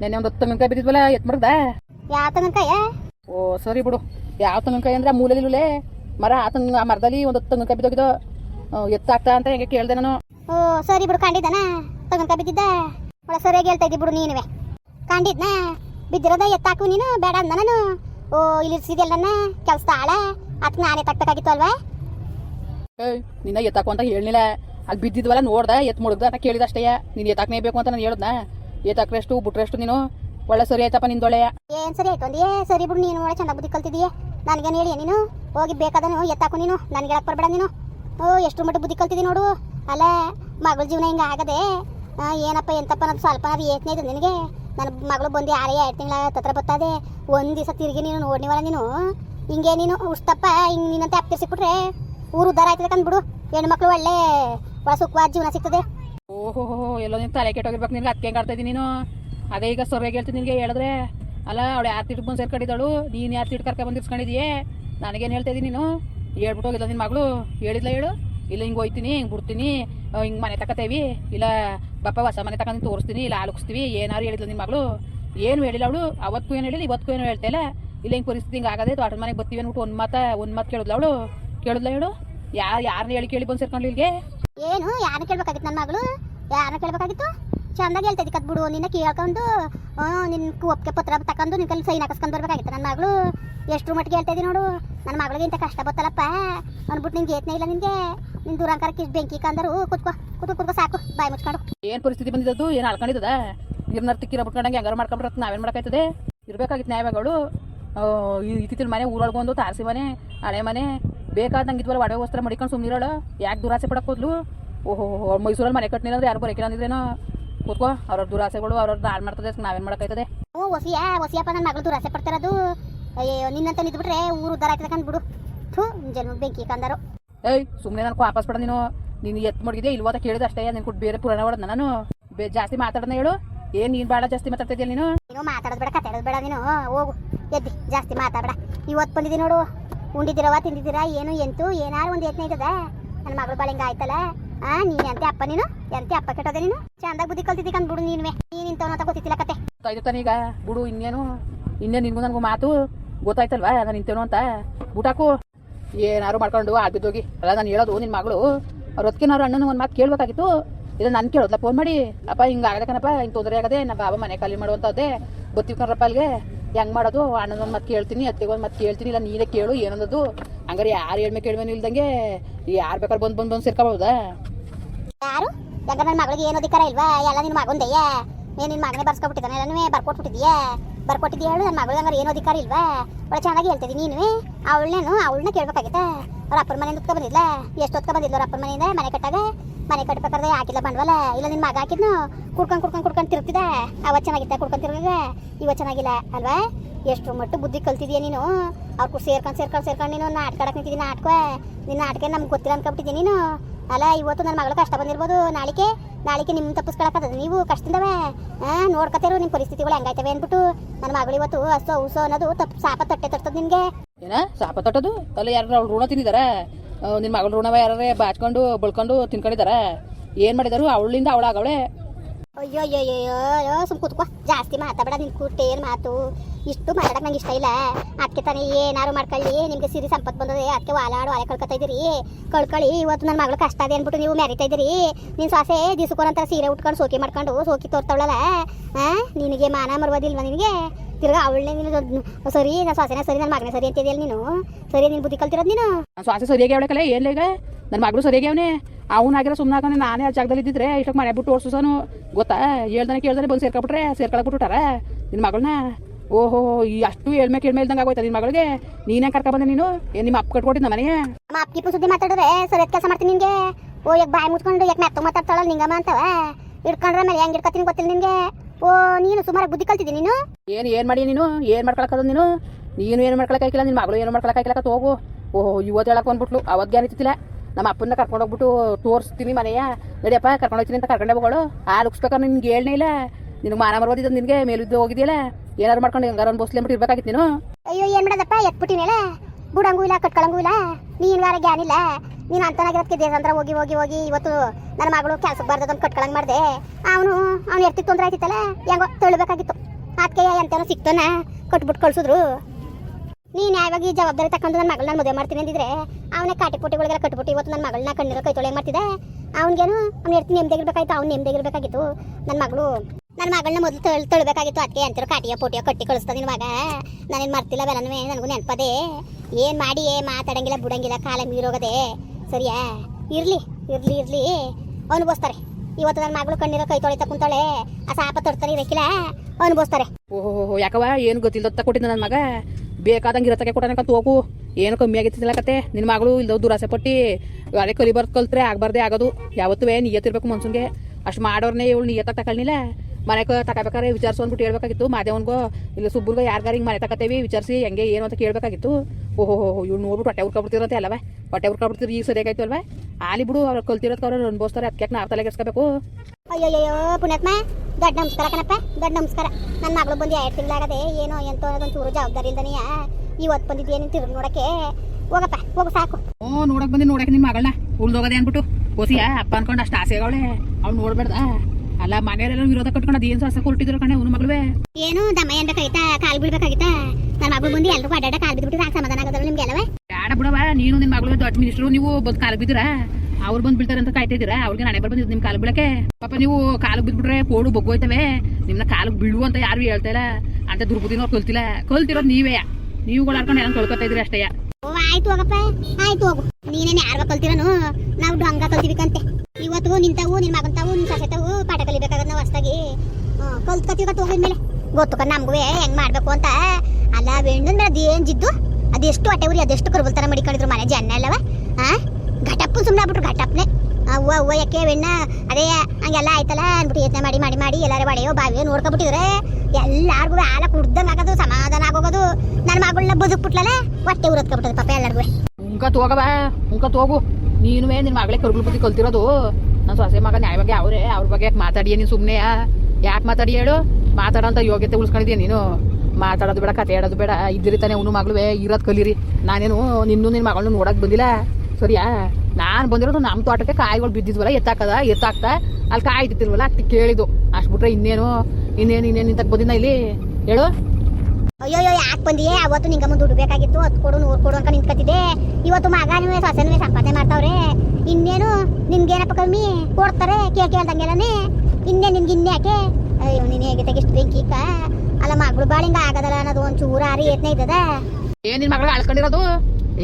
ನೆನ್ನೆ ಒಂದು ಹತ್ತು ತೆಂಗಿನಕಾಯಿ ಬಿದ್ದಿದ್ವಲ್ಲ ಎತ್ ಮಾಡ್ದ ಯಾವ ತೆಂಗಿನಕಾಯ? ಓ ಸರಿ ಬಿಡು. ಯಾವ ತೆಂಗಿನಕಾಯಿ ಅಂದ್ರೆ ಮೂಲಲಿ ಮೂಲೆಲಿಲ್ಲೇ ಮರ ಆ ತಂಗ ಆ ಮರದಲ್ಲಿ ಒಂದು ಹತ್ತು ತೆಂಗಿನಕಾಯಿ ಬಿದ್ದೋಗಿದ್ದು? ಎತ್ತಾಗ್ತಾ ಅಂತ ಹೆಂಗೆ ಕೇಳ್ದೆ ನಾನು. ಓ ಸರಿ ಬಿಡು ಕಾಂಡಿದ್ದಾನ? ತೆಂಗಿನಕಾಯಿ ಬಿದ್ದಿದ್ದ? ಒಳ ಸರಿಯಾಗಿ ಹೇಳ್ತಾ ಇದ್ದಿ ಬಿಡು ನೀನುವೆ. ಕಂಡಿದ್ನ? ಬಿದ್ದಿರೋದ ಎತ್ತಾಕು ನೀನು ಬೇಡ ಅಂದ ನಾನು. ಓ ಇಲ್ಲಿ ಇರ್ಸಿದ್ಯಲ್ಲ ಕೆಲಸ ತಾಳ ಅದಕ್ಕೆ ನಾನೇ ತಕ್ಕಬೇಕಾಗಿತ್ತು ಅಲ್ವಾ? ನಿನ್ನ ಎತ್ತಾಕು ಅಂತ ಹೇಳಿಲ್ಲ ಅಲ್ಲಿ ಬಿದ್ದಿದ್ವಲ್ಲ ನೋಡ್ದ ಎತ್ ಮುಳುಗ್ದ ಅಂತ ಕೇಳಿದ ಅಷ್ಟೇ. ನೀನು ಎತ್ತಾಕನೇ ಬೇಕು ಅಂತ ನಾನು ಹೇಳ್ದ ಎತ್ತಾಕ್ರೆಷ್ಟು ಬಿಟ್ರೆಷ್ಟು ನೀನು? ಒಳ್ಳೆ ಸರಿ ಆಯ್ತಪ್ಪ ನಿಂದೊಳೆಯ ಏನ್ ಸರಿ ಆಯ್ತು ಒಂದೇ ಸರಿ ಬಿಡು, ನೀನು ಒಳ್ಳೆ ಚಂದ ಬುದ್ಧಿ ಕಲ್ತಿದೀಯ ನನಗೇನು ಹೇಳಿ ನೀನು? ಹೋಗಿ ಬೇಕಾದನು ಎತ್ತಾಕು ನೀನು, ನನಗೆ ಹೇಳಕ್ ಬರಬೇಡ ನೀನು. ಓ, ಎಷ್ಟು ಮಟ್ಟ ಬುದ್ಧಿ ಕಲ್ತಿದಿ ನೋಡು. ಅಲ್ಲ, ಮಗಳ ಜೀವನ ಹಿಂಗೆ ಆಗದೆ ಏನಪ್ಪ, ಎಂತಪ್ಪ ನಾನು ಸ್ವಲ್ಪ ಅದು ಏತನೇ ಇದೆ ನಿನಗೆ. ನನ್ನ ಮಗಳು ಬಂದು ಆರೇ ಎರಡು ತಿಂಗಳ ಹತ್ರ ಬರ್ತದೆ ಒಂದು ದಿವಸ ತಿರುಗಿ ನೀನು ನೋಡಿನಿವಲ್ಲ ನೀನು. ಹಿಂಗೆ ನೀನು ಉಸ್ತಪ್ಪ ಹಿಂಗೆ ನೀನಂತೆ ಅಪ್ಪಿರ್ ಸಿಕ್ಬಿಟ್ರೆ ಊರು ಉದ್ದಾರ ಆಯ್ತದೆ ಕಂದ್ಬಿಡು ಹೆಣ್ಮಕ್ಳು ಒಳ್ಳೆ ಒಳ ಸುಖವಾದ ಜೀವನ ಸಿಗ್ತದೆ. ಓಹೋ ಎಲ್ಲೋ ನೀನು ತಲೆ ಕೆಟ್ಟೋಗಿರ್ಬೇಕು, ನಿನ್ಗೆ ಅದಕ್ಕೆ ಹೆಂಗೆ ಆಡ್ತಾ ಇದ್ದೀನಿ ನೀನು. ಅದೇ ಈಗ ಸೊರ್ಗೆ ಹೇಳ್ತೀನಿ ನಿನಗೆ ಹೇಳಿದ್ರೆ. ಅಲ್ಲ, ಅವಳು ಯಾರು ತಿಟ್ಟು ಬಂದು ಸೇರ್ಕೊಂಡಿದ್ದಾಳು? ನೀನು ಯಾರು ತಿಟ್ಟು ಕರ್ಕೊಂಡು ಬಂದು ಇರ್ಸ್ಕೊಂಡಿದೀಯೇ ನನಗೇನು ಹೇಳ್ತಾ ನೀನು? ಹೇಳ್ಬಿಟ್ಟು ಹೋಗಿಲ್ಲ ನಿನ್ನ ಮಗಳು? ಹೇಳಿದ್ಲ ಹೇಳು? ಇಲ್ಲ, ಹಿಂಗೆ ಹೋಯ್ತೀನಿ, ಹಿಂಗೆ ಬಿಡ್ತೀನಿ ಹಿಂಗೆ ಮನೆ ತಕತೇವಿ ಇಲ್ಲ, ಬಪ್ಪ ಹೊಸ ಮನೆ ತಗೊಂಡು ತೋರಿಸ್ತೀನಿ, ಇಲ್ಲ ಆಲೋಗಿಸ್ತೀವಿ ಏನಾರು ಹೇಳಿದ್ಲ ನಿನ್ನ ಮಗಳು? ಏನು ಹೇಳಿಲ್ಲ ಅವಳು? ಅವತ್ತು ಏನು ಹೇಳಿಲ್ಲ ಇವತ್ತು ಏನು ಹೇಳ್ತಾ ಇಲ್ಲ. ಇಲ್ಲ, ಹಿಂಗೆ ಪರಿಸ್ಥಿತಿ ಹಿಂಗೆ ಆಗದೆ ತೋಟದ ಮನೆಗೆ ಬರ್ತೀವಿ ಅಂದ್ಬಿಟ್ಟು ಒಂದು ಮಾತ, ಒಂದು ಮಾತು ಕೇಳಿದ್ಲ ಅವಳು? ಕೇಳಿದ್ಲ ಹೇಳು? ಯಾರು ಯಾರನ್ನ ಹೇಳಿ ಕೇಳಿ ಬಂದು ಸೇರ್ಕೊಂಡು ಇಲ್ಲಿಗೆ ಏನು ಯಾರು ಕೇಳ್ಬೇಕಾಗಿತ್ತು ನನ್ನ ಮಗಳು? ಯಾರನ್ನ ಕೇಳ್ಬೇಕಾಗಿತ್ತು? ಚಂದಾಗಿ ಹೇಳ್ತೈತಿ ಕತ್ ಬಿಡು ನಿನ್ನ ಕೇಳ್ಕೊಂಡು ನಿನ್ನ ನಿನ್ ಒಪ್ಪಿಗೆ ಪತ್ರ ತಕೊಂಡು ನಿನ್ ಕಲ್ಲಿ ಸೈನ್ ಹಾಕಿಸ್ಕೊಂಡು ಬರ್ಬೇಕಾಗಿತ್ತು. ನನ್ನ ಮಗಳು ಎಷ್ಟು ಮಟ್ಟಿಗೆ ಹೇಳ್ತಾ ಇದ್ದೀನಿ ನೋಡು. ನನ್ನ ಮಗಳಿಗೆ ಇಂಥ ಕಷ್ಟ ಬತ್ತಲ್ಲಪ್ಪ. ಅಂದ್ಬಿಟ್ಟು ನಿನ್ಗೆ ಏತ್ನೇ ಇಲ್ಲ ನಿಮಗೆ ನಿನ್ ದೂರಾಂಕರಕ್ಕೆ ಇಷ್ಟು ಬೆಂಕಿ ಕಂದರು. ಕುತ್ಕೋ ಕುತ್ಕೋ ಕುತ್ಕೋ, ಸಾಕು. ಬಾಯಿ ಮುಚ್ಕೊಂಡು. ಏನು ಪರಿಸ್ಥಿತಿ ಬಂದಿದ್ದು ಏನು ಅಳ್ಕೊಂಡಿದ್ದದ? ನೀರ್ನರ್ ತಿಕ್ಕಿರ ಬಿಟ್ಕೊಂಡಂಗೆ ಹೆಂಗಾರ ಮಾಡ್ಕೊಂಡ್ರೆ ನಾವೇನು ಮಾಡ್ಕಾಯ್ತದೆ ಇರ್ಬೇಕಾಗಿತ್ತು ನ್ಯಾಯಗಳು ಇತ್ತಿತ್ತಿನ ಮನೆ ಊರೊಳಗೊಂದು ತಾರಸಿ ಮನೆ, ಹಳೆ ಮನೆ. ಬೇಕಾದಂಗೆ ಇದ್ವಲ್ಲ, ಒಡವೆ ವಸ್ತ್ರ ಮಡಿಕೊಂಡು ಸುಮ್ಮನಿರೋಳು ಯಾಕೆ ದುರಾಸೆ ಪಡಕ್ಕೆ ಹೋದ್ಲು? ಓಹೋ ಮೈಸೂರಲ್ಲಿ ಮನೆ ಕಟ್ಟಿಲ್ಲ ಅಂದ್ರೆ ಯಾರು ಬರೋಕಿಲ್ಲ ಅಂದಿದ್ರೇನೋ? ಕೂತ್ಕೋ ಅವ್ರವ್ರ ದುರಾಸೆಗಳು ಅವ್ರವ್ರ ಹಾಳು ಮಾಡ್ತದೆ ನಾವೇನ್ ಮಾಡಕಾಯ್ತದೆ ಹ್ಞೂ ವಸಿಯಾ ವಸಿಯಪ್ಪ ನನ್ನ ಮಗಳು ದುರಾಸೆ ಪಡ್ತಿರೋದು ಅಯ್ಯೋ ನಿನ್ನಂತ ನಿಂತ್ಬಿಟ್ರೆ ಊರು ಉದ್ದಾರ ಆಯ್ತದೆ ಕಂದ್ಬಿಡು ಥೂ ಜನ್ಮ ಬೆಂಕಿ ಕಂದರು. ಏಯ್ ಸುಮ್ಮನೆ ನನಗೆ ವಾಪಸ್ ಪಡ ನೀನು. ನೀನು ಎತ್ತು ಮಡಗಿದೆ ಇಲ್ವಾದ ಕೇಳಿದ ಅಷ್ಟೇ ನಿನ್ ಕೊಟ್ಟು ಬೇರೆ ಪುರಾಣ ಹೊಡೆದ ನಾನು. ಬೇ ಜಾಸ್ತಿ ಮಾತಾಡೋಣ ಹೇಳು. ಏನ್ ನೀನ್ ಬೇಡ ಜಾಸ್ತಿ ಮಾತಾಡ್ತಿದ್ಯಾ ನೀನು? ನೀನು ಮಾತಾಡೋದು ಬೇಡ ಕತೆ ಬೇಡ ನೀನು. ಹೋಗು ಎದ್ದಿ ಜಾಸ್ತಿ ಮಾತಾಡಬೇಡ. ಇವತ್ತು ಬಂದಿದ್ದಿ ನೋಡು. ಉಂಡಿದ್ದೀರವ ತಿಂದಿದ್ದೀರಾ ಏನು ಎಂತು ಏನಾರು ಒಂದು ಯತ್ನ ಇದ್ದದ. ನನ್ನ ಮಗಳು ಬಾಳಿಂಗ ಆಯ್ತಲ್ಲ. ಆ ನೀನ್ ಎಂತೆ ಅಪ್ಪ ನೀನು? ಎಂತೆ ಅಪ್ಪ ಕೆಟ್ಟದೆ ನೀನು? ಚಂದಾಗ ಬುದ್ಧಿ ಕಲ್ತಿದ್ದಿ ಕಂದ್ಬಿಡು ನೀನುವೆ ನೀನ್ ಇಂಥವನು ಗೊತ್ತಿಲ್ಲ ಕತೆ. ಈಗ. ಬಿಡು, ಇನ್ನೇನು? ಇನ್ನೇನು ನಿನ್ಗೂ ನನಗೂ ಮಾತು ಗೊತ್ತಾಯ್ತಲ್ವಾ? ನಾನು ನಿಂತೇನು ಅಂತ. ಬುಟಾಕು ಏನಾರು ಮಾಡ್ಕೊಂಡು ಆಗ್ಬಿದ್ದೋಗಿ ಅಲ್ಲ, ನಾನು ಹೇಳೋದು ನಿನ್ ಮಗಳು. ಅವ್ರ ಹೊತ್ತಿಗೆ ಅಣ್ಣನ ಒಂದು ಮಾತು ಕೇಳಬೇಕಾಗಿತ್ತು. ಇಲ್ಲ, ನಾನು ಕೇಳೋದ್ಲ, ಫೋನ್ ಮಾಡಿ. ಅಪ್ಪ, ಹಿಂಗ ಆಗದೆ ಕಣಪ್ಪ, ಹಿಂಗೆ ತೊಂದರೆ ಆಗದೆ ನಮ್ಮ ಬಾಬಾ ಮನೆ ಖಾಲಿ ಮಾಡುವಂಥದ್ದೇ ಬತ್ತೀವಿ ಕಣ್ರಪ್ಪ ಅಲ್ಲಿಗೆ ಹೆಂಗೆ ಮಾಡೋದು? ಅಣ್ಣನ ಮತ್ತೆ ಮಾತು ಕೇಳ್ತೀನಿ ಅತ್ತೆಗೆ ಒಂದು ಮಾತು ಕೇಳ್ತೀನಿ, ಇಲ್ಲ ನೀನೇ ಕೇಳು ಏನನ್ನೋದು ಹಂಗಾರೆ, ಯಾರು ಹೇಳ್ಮೆ ಕೇಳ್ಮೇನು ಇಲ್ದಂಗೆ, ಯಾರು ಬೇಕಾದ್ರೆ ಬಂದು ಬಂದು ಬಂದು ಸೇರ್ಕೊಬೋದಾ ಯಾರು? ಯಾಕಂದ್ರೆ ನನ್ನ ಮಗಳಿಗೆ ಏನು ಅಧಿಕಾರ ಇಲ್ವಾ? ಎಲ್ಲ ನಿನ್ನ ಮಗಂದಯ್ಯ ಏ ನಿನ್ನ ಮಗನೇ ಬರ್ಸ್ಕೊಬಿಟ್ಟಿದ್ದಾನೆ ಎಲ್ಲನೂ ಬರ್ಕೊಟ್ಬಿಟ್ಟಿದ್ಯಾ ಬರ್ಕೊಟ್ಟಿದ್ಯಾ ಹೇಳು? ನನ್ನ ಮಗಳು ಹಂಗಾರೆ ಏನು ಅಧಿಕಾರ ಇಲ್ವಾ? ಒಳ್ಳೆ ಚೆನ್ನಾಗಿ ಹೇಳ್ತಿದ್ದಿ ನೀನು. ಅವಳನ್ನೇನು, ಅವಳನ್ನ ಕೇಳ್ಬೇಕಾಗಿತ್ತ? ಅವ್ರ ಅಪ್ಪನ ಮನೆಯಿಂದ ಉತ್ಕೊ ಬಂದಿಲ್ಲ ಎಷ್ಟು ಹೊತ್ಕೊ ಬಂದಿದ್ಲು ಅವ್ರ ಅಪ್ಪನ ಮನೆಯಿಂದ? ಮನೆ ಕಟ್ಟಾಗ? ಮನೆ ಕಟ್ಟಬೇಕಾದ್ರೆ ಹಾಕಿಲ್ಲ ಬಂಡವಾಳ? ಇಲ್ಲ ನಿನ್ನ ಮಗ ಹಾಕಿದ್ನು? ಕುಡ್ಕೊಂಡು ಕುಡ್ಕೊಂಡು ಕುಡ್ಕೊಂಡು ತಿರುಗ್ತಿದ್ದ ಅವತ್ತು ಚೆನ್ನಾಗಿತ್ತ ಕುಡ್ಕೊಂಡು ತಿರುಗಾಗ ಇವತ್ತು ಚೆನ್ನಾಗಿಲ್ಲ ಅಲ್ವಾ? ಎಷ್ಟು ಮಟ್ಟು ಬುದ್ಧಿ ಕಲ್ತಿದ್ಯಾ ನೀನು? ಅವ್ರು ಸೇರ್ಕೊಂಡು ಸೇರ್ಕೊಂಡು ಸೇರ್ಕೊಂಡು ನೀನು ನಾಟಕ ಆಡಕ್ಕೆ ನಿಂತಿದ್ದೀನಿ ನಾಟಕ. ನಿನ್ನ ನಾಟಕ ನಮ್ಗೆ ಗೊತ್ತಿಲ್ಲ ಅನ್ಕೊಬಿಟ್ಟಿದ್ದೀನಿ ನೀನು? ಅಲ್ಲ, ಇವತ್ತು ನನ್ನ ಮಗಳು ಕಷ್ಟ ಬಂದಿರ್ಬೋದು ನಾಳಿಕೆ? ನಾಳಿಕೆ ನಿಮ್ಮ ತಪ್ಪಿಸ್ಕೊಳಕತ್ತದ ನೀವು ಕಷ್ಟದಿಂದವೇ ಆ ನೋಡ್ಕತಿರು ನಿಮ್ಮ ಪರಿಸ್ಥಿತಿಗಳು ಹೆಂಗಾಯ್ತವೆ ಅಂದ್ಬಿಟ್ಟು ನನ್ನ ಮಗಳು ಇವತ್ತು ಹಸು ಉಸು ಅನ್ನೋದು ತಪ್ಪು ಸಾಪ ತಟ್ಟೆ ತಟ್ಟದ ನಿಮಗೆ ಏನ? ಸಾಪ ತಟ್ಟದು? ಅಲ್ಲ ಯಾರು ಅವ್ಳು ಋಣ ತಿಂದಿದಾರ? ನಿನ್ನ ಮಗಳ ಋಣವ ಯಾರೇ ಬಾಚ್ಕೊಂಡು ಬಳ್ಕೊಂಡು ತಿನ್ಕೊಂಡಿದಾರ? ಏನ್ ಮಾಡಿದಾರು? ಅವಳಿಂದ ಅವಳಾಗವಳೆ. ಅಯ್ಯೋ ಅಯ್ಯೋ ಅಯ್ಯೋ ಅಯ್ಯೋ ಸುಮ್ ಕೂತ್ಕೋ. ಜಾಸ್ತಿ ಮಾತಾಡ ನಿನ್ ಕೂಟೇನ್ ಮಾತು. ಇಷ್ಟು ಮಾತಾಡಕ್ಕೆ ನಂಗೆ ಇಷ್ಟ ಇಲ್ಲ. ಅದಕ್ಕೆ ತಾನೇ ಏನಾರು ಮಾಡ್ಕೊಳ್ಳಿ. ನಿಮಗೆ ಸಿರಿ ಸಂಪತ್ತು ಬಂದದೆ ಅದಕ್ಕೆ ವಾಲಾಡು ಒಲೆ ಕಳ್ಕೊತಾ ಇದ್ದೀರಿ ಕಳ್ಕೊಳ್ಳಿ, ಇವತ್ತು ನನ್ನ ಮಗಳು ಕಷ್ಟ ಅದೇ ಅಂದ್ಬಿಟ್ಟು ನೀವು ಮೆರಿತಾ ಇದ್ದೀರಿ ನಿನ್ ಸಾಸೆ ದಿಸ್ಕೊಂಡಂತ ಸೀರೆ ಉಟ್ಕೊಂಡು ಸೋಕಿ ಮಾಡ್ಕೊಂಡು ಸೋಕಿ ತೋರ್ತಾವಳಲ್ಲ. ನಿನಗೆ ಮಾನ ಮರ್ವದಿಲ್ವಾ ನಿನಗೆ? ತಿರ್ಗಾ ಅವಳನ್ನೇ ನೀನು ಸರಿ ನನ್ನ ಸಾಸೆನ ಸರಿ ನನ್ನ ಮಗನೇ ಸರಿ ಅಂತಿದ್ಯಲ್ಲ ನೀನು? ಸರಿ, ನೀನು ಬುದ್ಧಿ ಕಲ್ತಿರೋದು ನೀನು? ನನ್ನ ಸರಿಯಾಗಿ ಸರಿಯಾಗಿ ಅವಳಕಲ್ಲ ಏನ್ ನನ್ನ ಮಗಳು ಸರಿಯಾಗಿ ಅವನೇ ಅವನಾಗಿರೋ ಸುಮ್ಮನೆ ಹಾಕೊಂಡು, ನಾನೇ ಆ ಜಾಗದಲ್ಲಿ ಇದ್ದಿದ್ರೆ ಇಷ್ಟಕ್ಕೆ ಮನೆ ಬಿಟ್ಟು ಓಡಿಸೋನು ಗೊತ್ತಾ? ಹೇಳ್ದಾನೆ ಕೇಳ್ದಾನೆ ಬಂದು ಸೇರ್ಕೊಬಿಟ್ರೆ ಸೇರ್ಕೊಳಕ್ ಬಿಟ್ಟಾರ ನಿನ್ನ ಮಗಳನ್ನ ಓಹೋ ಈ ಅಷ್ಟು ಹೇಳ್ಮೆ ಕೇಳ್ಮೆ ಇಲ್ದಂಗೆ ಆಗೋಯ್ತಾ ನಿನ್ನ ಮಗಳಿಗೆ? ನೀನೇ ಕರ್ಕ ಬಂದೆ ನೀನು? ಏನ್ ನಿಮ್ಮ ಅಪ್ಪ ನಮ್ಮ ಮನೆಗೆ? ನಮ್ಮ ಅಪ್ಪಿಪ್ಪು ಸುದ್ದಿ ಮಾತಾಡಿದ್ರೆ ಸರ್ ಕೆಲಸ ಮಾಡ್ತೀನಿ ನಿನ್ಗೆ. ಓ ಯಾಕೆ ಬಾಯಿ ಮುಚ್ಕೊಂಡು ಯಾಕೆ ಮೆತ್ತ ಮಾತಾಡ್ತಾಳ ನಿಂಗಮ್ಮ ಅಂತವ ಇಡ್ಕೊಂಡ್ರೆ ಮೇಲೆ ಹೆಂಗ್ ಇಡ್ಕೊತೀನಿ ಗೊತ್ತಿಲ್ಲ ನಿನ್ಗೆ. ಓ ನೀನು ಸುಮಾರು ಬುದ್ಧಿ ಕಲ್ತಿದ್ದೀನಿ ನೀನು? ಏನು ಏನು ಮಾಡಿ ನೀನು? ಏನು ಮಾಡ್ಕೊಳಕದ ನೀನು? ನೀನು ಏನು ಆಯ್ಕಿಲ್ಲ ನಿನ್ನ ಮಗಳು ಏನು ಆಯ್ಕಿಲ್ಲ ಹೋಗು. ಓಹೋ ಇವತ್ತು ಹೇಳಕ್ ಬಂದ್ಬಿಟ್ಲು ಅವತ್ತು ಇತ್ತಿಲ್ಲ ನಮ್ಮ ಅಪ್ಪನ ಕರ್ಕೊಂಡು ಹೋಗ್ಬಿಟ್ಟು ತೋರಿಸ್ತೀನಿ ಮನೆಯ. ನಡಿಯಪ್ಪ ಕರ್ಕೊಂಡು ಹೋಗ್ತೀನಿ ಅಂತ ಕರ್ಕೊಂಡೆ ಹೋಗೋಳು ಹಾಲು ಉಕ್ಸ್ಬೇಕಾದ್ರೆ ನಿನ್ಗೆ ಹೇಳ್ನೇ ಇಲ್ಲ. ನಿನಗೆ ಮಾನ ಮರ್ಬೋದಿದ್ದು ನಿನಗೆ ಮೇಲಿದ್ದು ಹೋಗಿದೆಯಲ್ಲ. ಏನಾರು ಮಾಡ್ಕೊಂಡು ಹೆಂಗಾರ ಒಂದು ಬೋಸ್ಲಿ ಅಂದ್ಬಿಟ್ಟು ಇರ್ಬೇಕಾಗಿತ್ತು ನೀನು? ಅಯ್ಯೋ, ಏನ್ ಮಾಡೋದಪ್ಪ? ಎತ್ಬಿಟ್ಟಿನೇಲೆ ಬುಡಂಗೂ ಇಲ್ಲ, ಕಟ್ಕೊಳಂಗೂ ಇಲ್ಲ. ನೀನ್ ವಾರ ಇಲ್ಲ? ನೀನು ಅಂತನಾಗಿರೋದಕ್ಕೆ ಹೋಗಿ ಹೋಗಿ ಹೋಗಿ ಇವತ್ತು ನನ್ನ ಮಗಳು ಕೆಲಸ ಬಾರ್ದ್ ಕಟ್ಕೊಳಂಗ್ ಮಾಡ್ದೆ. ಅವನು, ಅವ್ನು ಎರ್ತಿ ತೊಂದ್ರೆ ಆಯ್ತಿತ್ತಲ್ಲ? ಹೆಂಗೋ ತೊಳ್ಬೇಕಾಗಿತ್ತು. ಅದಕ್ಕೆ ಎಂತನೋ ಸಿಕ್ತಾನ ಕಟ್ಬಿಟ್ಟು ಕಳ್ಸಿದ್ರು. ನೀನು ಯಾವಾಗ ಈ ಜವಾಬ್ದಾರಿ ತಕೊಂಡು ನನ್ನ ಮಗಳನ್ನ ಮದುವೆ ಮಾಡ್ತೀನಿ ಅಂದಿದ್ರೆ, ಅವನೇ ಕಾಟಿ ಪುಟಿಗಳಿಗೆಲ್ಲ ಕಟ್ಬಿಟ್ಟು ಇವತ್ತು ನನ್ನ ಮಗಳನ್ನ ಕಣ್ಣಿರೋ ಕೈ ತೊಳೆ ಮಾಡ್ತಿದ್ದೆ. ಅವ್ನಿಗೇನು, ಅವ್ನು ಎಡ್ತಿ ನೆಮ್ಮದಿಗಿರ್ಬೇಕಾಯ್ತು ಅವ್ನು ನೆಮ್ಮದಿಗಿರ್ಬೇಕಾಗಿತ್ತು ನನ್ನ ಮಗಳು ನನ್ನ ಮಗಳನ್ನ ಮೊದಲು ತೊಳ್, ತೊಳ್ಬೇಕಾಗಿತ್ತು. ಅದಕ್ಕೆ ಅಂತಿರೋ ಕಾಟಿಯ ಪೋಟಿಯ ಕಟ್ಟಿ ಕಳಿಸ್ತಾ ನಿನ್ನ ಮಗ. ನಾನೇನು ಮರ್ತಿಲ್ಲ ಬೆಲ್ಲನವೇ ನನಗೂ ನೆನಪದೆ. ಏನು ಮಾಡಿ ಮಾತಾಡಂಗಿಲ್ಲ, ಬಿಡಂಗಿಲ್ಲ, ಕಾಲ ಮೀರೋಗದೆ. ಸರಿಯಾ? ಇರ್ಲಿ ಇರ್ಲಿ ಇರ್ಲಿ. ಅನುಭವಿಸ್ತಾರೆ. ಇವತ್ತು ನನ್ನ ಮಗಳು ಕಣ್ಣೀರ ಕೈ ತೊಳಿತಾ ಕುಂತಾಳೆ. ಆ ಸಾಪ ತೊಡ್ತಾರೆ ಇರಕ್ಕಿಲ್ಲ. ಅನುಭವಿಸ್ತಾರೆ. ಓಹೋ ಯಾಕವ ಏನು ಗೊತ್ತಿಲ್ಲದ ಕೊಟ್ಟಿದ್ದ ನನ್ನ ಮಗ? ಬೇಕಾದಂಗೆ ಇರತ್ತಕ್ಕೆ ಕೊಟ್ಟನಕ ಹೋಗು ಏನು ಕಮ್ಮಿ ಆಗಿತ್ತಿಲ್ಲ ಕತೆ. ನಿನ್ನ ಮಗಳು ದೂರ ದುರಾಸೆ ಪಟ್ಟಿ. ಅದೇ ಕಲಿಬಾರ್ದು ಕಲ್ತ್ರೆ ಆಗಬಾರ್ದೇ ಆಗೋದು. ಯಾವತ್ತೂ ನಿಯತ್ತಿರ್ಬೇಕು ಮನ್ಸನ್ಗೆ. ಅಷ್ಟು ಮಾಡೋರ್ನೇ ಇವಳು ನಿಯತ್ತಾಗಿ ತಗೊಳ್ನಿಲ್ಲ ಮನೆಗೆ ತಗೋಬೇಕಾರೆ ವಿಚಾರಿಸು ಅಂದ್ಬಿಟ್ಟು ಹೇಳ್ಬೇಕಾಗಿತ್ತು. ಮಾದೇವನ್ಗೋ ಇಲ್ಲ ಸುಬ್ಬರ್ಗ ಯಾರ್ಗಾರ ಹಿಂಗೆ ಮನೆ ತಗೋತೇವಿ ವಿಚಾರಿಸಿ ಹೆಂಗೆ ಏನು ಅಂತ ಕೇಳಬೇಕಾಗಿತ್ತು. ಓಹೋ ಇವ್ರು ನೋಡ್ಬಿಟ್ಟು ಹೊಟ್ಟೆ ಉರ್ಕೊಬಿಡ್ತಿರಂತೆ ಅಲ್ಲವ? ಹೊಟ್ಟೆ ಉರ್ಕೊಬಿಡ್ತಿರು ಈಗ ಸರಿಯಾಗಾಯ್ತು ಅಲ್ವಾ ಆಲಿ ಬಿಡು ಅವ್ರು ಕಲ್ತಿರೋದಕ್ಕೆ ಅವ್ರು ಅನ್ಬೋಸ್ತಾರೆ ಅದಕ್ಕೆ ನಾವು ತಲೆಗೆಸ್ಕೋಬೇಕು ಅಯ್ಯಯ್ಯೋ ಪುಣ್ಯಾತ್ಮ ದೊಡ್ಡ ನಮಸ್ಕಾರ ಕಣಪ್ಪ ದೊಡ್ಡ ನಮಸ್ಕಾರ. ನನ್ನ ಮಗಳು ಬಂದು ಎರಡು ತಿಂಗಳಾಗದೆ ಏನೋ ಎಂತೋ ಅನ್ನೋದೊಂದು ಚೂರು ಜವಾಬ್ದಾರಿ ಇಲ್ದನೆಯ ಇವತ್ತು ಬಂದಿದ್ದೇನು ತಿರುಗಿ ನೋಡಕ್ಕೆ? ಹೋಗಪ್ಪ ಹೋಗು ಸಾಕು. ಓ ನೋಡಕ್ ಬಂದಿ ನೋಡಕ್ಕೆ ನಿಮ್ಮ ಮಗಳನ್ನ ಉಳ್ದೋಗದೆ ಅನ್ಬಿಟ್ಟು ಕೋಸಿಯಾ ಅಪ್ಪ ಅನ್ಕೊಂಡು ಅಷ್ಟು ಆಸೆ ಅವಳೆ ಅವ್ಳು ನೋಡ್ಬೇಡ್ದ? ಅಲ್ಲ ಮನೆಯಲ್ಲೆಲ್ಲ ವಿರೋಧ ಕಟ್ಕೊಂಡು ಅದೇನು ಸಸ ಕೊಟ್ಟಿದ್ರು ಕಣೆ ಅವ್ನ ಮಗಳೇ ಏನು ದಮ್ಮ ಏನ್ಬೇಕಾಗಿತ್ತಾ ಕಾಲ್ ಬಿಡ್ಬೇಕಾಗಿತ್ತ ನನ್ನ ಮಗಳು ಮುಂದೆ ಎಲ್ರಿಗೂ ಅಡ್ಡಾಡ ಕಾಲ್ ಬಿದ್ದುಬಿಟ್ಟು ಸಾಕು ಸಮಾಧಾನ ಆಗೋದ್ರೆ ನಿಮ್ಗೆ ಅಲ್ಲವೇ ಬೇಡ ಬಿಡವ ನೀನು ನಿನ್ ಮಗಳು ದೊಡ್ಡ ಮಿನಿಸ್ಟ್ರು ನೀವು ಬಂದು ಕಾಲು ಬಿದ್ದೀರಾ? ಅವ್ರು ಬಂದು ಬೀಳ್ತಾರೆ ಅಂತ ಕಾಯ್ತಿದ್ದೀರಾ ಅವ್ರಿಗೆ ನಾನೇ ಬಂದಿದ್ದು ನಿಮ್ ಕಾಲು ಬೀಳಕ್ಕೆ? ಪಾಪ ನೀವು ಕಾಲು ಬಿದ್ಬಿಟ್ರೆ ಕೋಡು ಬಗ್ಗೋಯ್ತವೆ ನಿಮ್ನ ಕಾಲು ಬೀಳು ಅಂತ ಯಾರು ಹೇಳ್ತಾ ಇಲ್ಲ. ಅಂತ ದುರ್ಬುದಿನವ್ರು ಕಲ್ತಿಲ್ಲ. ಕಲ್ತಿರೋದು ನೀವೇ. ನೀವುಗಳು ಆಡ್ಕೊಂಡು ಏನಂತ ಕಳ್ಕೊತಾ ಇದ್ರಿ ಅಷ್ಟೇ. ಓ ಆಯ್ತು ಹೋಗಪ್ಪ. ಆಯ್ತು ಹೋಗು. ನೀನೇನು ಯಾರ್ಗ ಕಲ್ತಿರನು? ನಾವು ಡೊಂಗ ಕಲ್ತಿಬೇಕಂತೆ ಇವತ್ತು ನಿಂತಾವು ನಿನ್ ಮಗಂತಾವು ನಿನ್ ಸಸೆತಾವು ಪಾಠ ನಾವು ಹೊಸ್ದಾಗಿ ಕಲ್ತ್ಕತ್ತೀವಿ ಹೋಗಿದ್ಮೇಲೆ ಗೊತ್ತು ನಮಗೂ ಹೆಂಗ್ ಮಾಡಬೇಕು ಅಂತ. ಅಲ್ಲ ಬೆಣ್ಣನ್ ಮೇಲೆ ಅದೇನ್ ಜಿದ್ದು? ಅದೆಷ್ಟು ಉರಿ ಅದೆಷ್ಟು ಕರ್ಬಲ್ತಾರ ಮಡಿಕೊಂಡಿದ್ರು ಮನೆ ಜನ ಅಲ್ಲವ ಆ? ಘಟಪ್ಪು ಸುಮ್ಮನೆ ಆಗ್ಬಿಟ್ರು, ಘಟಪ್ನೆ. ಅವ್ವ ಅವ್ವ, ಯಾಕೆ ಬೆಣ್ಣ ಅದೇ, ಹಂಗೆಲ್ಲ ಆಯ್ತಲ್ಲ ಅನ್ಬಿಟ್ಟು ಯೋಚನೆ ಮಾಡಿ ಮಾಡಿ ಮಾಡಿ ಎಲ್ಲಾರು ಬಡೆಯೋ ಬಾವಿಯೋ ನೋಡ್ಕೊಬಿಟ್ಟಿದ್ರೆ. ಎಲ್ಲಾರ್ಗು ಹಾಲ ಕುಡ್ದಂಗ್ ಆಗೋದು ಸಮಾಧಾನ ಆಗೋಗೋದು ನನ್ನ ಮಗಳನ್ನ ಬದುಕ್ಬಿಟ್ಲಲ್ಲ ಹೊಟ್ಟೆ ಉರತ್ಕೊಬಿಟ್ಟದ ಪಾಪ ಎಲ್ಲರಿಗೂ. ಉಂಕತ್ ಹೋಗವ ಉಂಕತ್ ಹೋಗು. ನೀನುವೇ ನಿನ್ನ ಮಗಳೇ ಕರ್ಬಲ್ ಬುದ್ಧಿ ಕಲ್ತಿರೋದು. ನನ್ನ ಸೊಸೆ ಮಗ ನ್ಯಾಯವಾಗಿ ಅವ್ರೆ ಅವ್ರ ಬಗ್ಗೆ ಯಾಕೆ ಮಾತಾಡಿಯ ನೀನು ಸುಮ್ಮನೆ ಯಾಕೆ ಮಾತಾಡಿ ಹೇಳು? ಮಾತಾಡೋಂಥ ಯೋಗ್ಯತೆ ಉಳಿಸ್ಕೊಂಡಿದ್ಯಾ ನೀನು? ಮಾತಾಡೋದು ಬೇಡ, ಕತೆ ಹೇಳೋದು ಬೇಡ ಇದ್ರಿ ತಾನೇ ಅವನು ಮಗಳುವೆ, ಇರೋದು ಕಲೀರಿ. ನಾನೇನು ನಿನ್ನೂ ನಿನ್ನ ಮಗಳನ್ನ ನೋಡೋಕೆ ಬಂದಿಲ್ಲ? ಸರಿಯಾ? ನಾನು ಬಂದಿರೋದು ನಮ್ಮ ತೋಟಕ್ಕೆ ಕಾಯಿಗಳು ಬಿದ್ದಿದ್ವಲ್ಲ, ಎತ್ತಾಕದ, ಎತ್ತಾಕ್ತ? ಅಲ್ಲಿ ಕಾಯಿ ಇದ್ದಿರ್ವಲ್ಲ ಅಷ್ಟು ಕೇಳಿದ್ದು. ಅಷ್ಟು ಬಿಟ್ರೆ ಇನ್ನೇನು ಇನ್ನೇನು ಇನ್ನೇನು ನಿಂತಕ್ಕೆ ಬಂದಿನ ಇಲ್ಲಿ? ಹೇಳು. ಅಯ್ಯೋಯ್ಯೋ ಯಾಕೆ ಬಂದಿಯೇ? ಅವತ್ತು ನಿಂಗೆ ಮುಂದೆ ದುಡ್ಡು ಬೇಕಾಗಿತ್ತು, ಅದು ಕೊಡು, ನೂರು ಕೊಡು ಅಂತ ನಿಂತ್ಕತ್ತಿದ್ದೆ. ಇವತ್ತು ಮಗನೂ ಸೊಸೆನೂ ಸಂಪಾದನೆ ಮಾಡ್ತಾವ್ರೆ. ಇನ್ನೇನು ನಿನ್ಗೇನಪ್ಪ ಕಮ್ಮಿ? ಕೊಡ್ತಾರೆ, ಕೇಳ್ ಕೇಳ್ದಂಗೆಲ್ಲನೇ. ಇನ್ನೇ ನಿನ್ಗೆ ಇನ್ನೇ ಯಾಕೆ? ಅಯ್ಯೋ, ನೀನು ಹೇಗೆ ತೆಗಿಷ್ಟು ಬೆಂಕಿಕ ಅಲ್ಲ, ಮಗಳು ಬಾಳಿಂಗ ಆಗದಲ್ಲ ಅನ್ನೋದು ಒಂದು ಚೂರು ಆರಿ ಯತ್ನ ಇದ್ದದ. ಏನ್ ನಿನ್ ಮಗಳು ಅಳ್ಕೊಂಡಿರೋದು?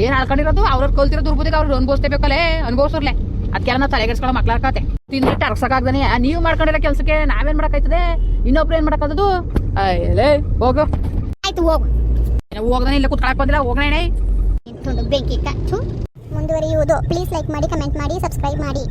ಏನ್ ಅಳ್ಕೊಂಡಿರೋದು? ಅವ್ರ ಕಲ್ತಿರೋ ದುರ್ಬುದಿಗೆ ಅವ್ರು ಅನ್ಭವಿಸ್ಲೇಬೇಕಲ್ಲೇ ಅನುಭವಿಸ್ರಲೆ. ಅದಕ್ಕೆಲ್ಲ ನಾವು ತಲೆಗೆಡ್ಸ್ಕೊಳ್ಳೋ ಹಾಕತ್ತೆ ತಿಂದ್ಬಿಟ್ಟು ಅರ್ಸಕ್ಕಾಗ್ದಾನೆ. ನೀವು ಮಾಡ್ಕೊಂಡಿರೋ ಕೆಲಸಕ್ಕೆ ನಾವೇನ್ ಮಾಡಕ್ಕಾಯ್ತದೆ? ಇನ್ನೊಬ್ರು ಏನ್ ಮಾಡಕ್ಕಾಗದು ಅಯ್ಯಲೇ, ಹೋಗು. ಆಯ್ತು ಹೋಗು. ಹೋಗ್ದಾನೆ ಇಲ್ಲ ಕುತ್ಕೊಳಕ್ ಬಂದಿಲ್ಲ ಹೋಗೋಣ ಬೆಂಕಿ ಮುಂದುವರಿಯುವುದು. ಪ್ಲೀಸ್ ಲೈಕ್ ಮಾಡಿ ಕಮೆಂಟ್ ಮಾಡಿ ಸಬ್ಸ್ಕ್ರೈಬ್ ಮಾಡಿ.